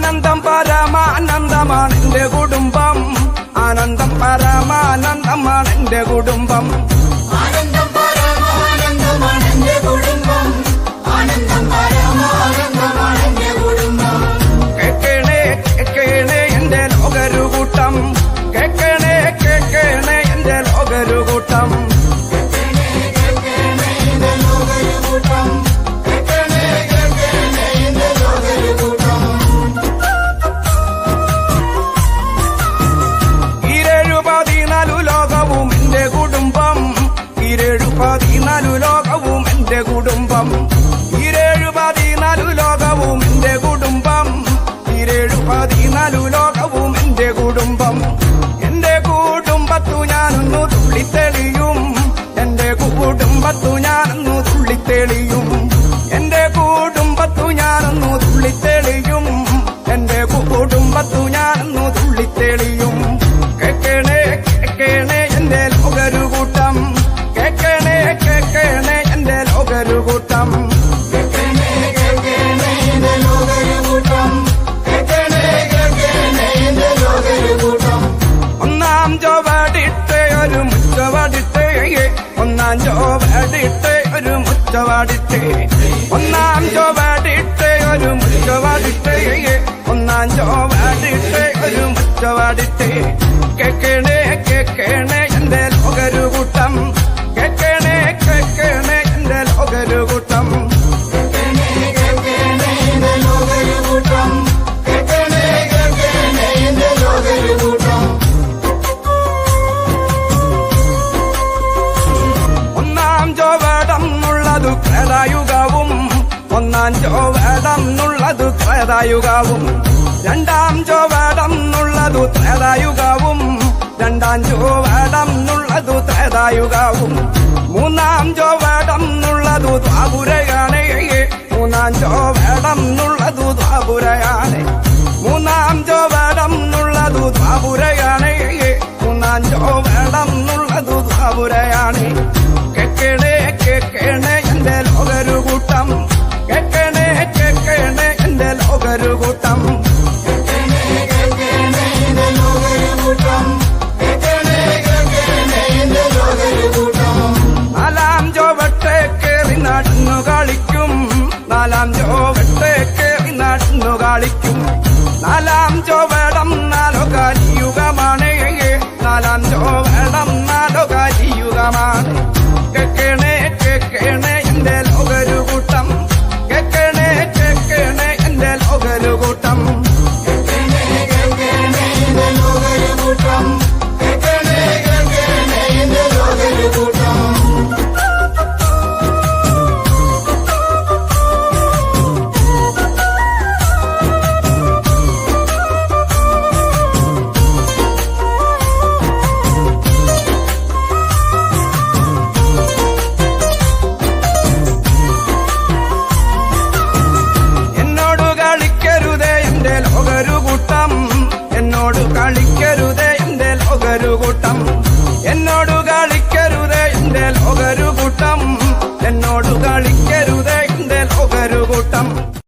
ആനന്ദം പരമാനന്ദമാണ് എന്റെ കുടുംബം. ആനന്ദം പരമാനന്ദമാണ് എന്റെ കുടുംബം. ചൊവാടിട്ടേ ഒരു മുറ്റവാടിട്ടേ. ഒന്നാം ചൊവാടിട്ടേ ഒരു മുറ്റവാടിട്ടേ. ഒന്നാം ചൊവാടിട്ടേ ഒരു മുറ്റവാടിട്ടേ. കേക്കണേ കേക്കണേ. ഒന്നാം ത്രേതായുഗവും ഒന്നാം ചോവേദം എന്നുള്ളത് രണ്ടാം ചോവേദം എന്നുള്ളതു ത്രേതായുഗവും. രണ്ടാം ചോവേദം എന്നുള്ളതു ത്രേതായുഗവും. മൂന്നാം ചോവേദം എന്നുള്ളതു ദ്വാപുരയാണ്. മൂന്നാം ചോവേദം എന്നുള്ളതു ദ്വാപുരയാണ്. മൂന്നാം ചോവേദം എന്നുള്ളതു ദ്വാപുരയാണ്. കളിക്കും. നാലാം ചോ വെട്ടേക്കേറി നടന്നു കളിക്കും. നാലാം ചോ വേടം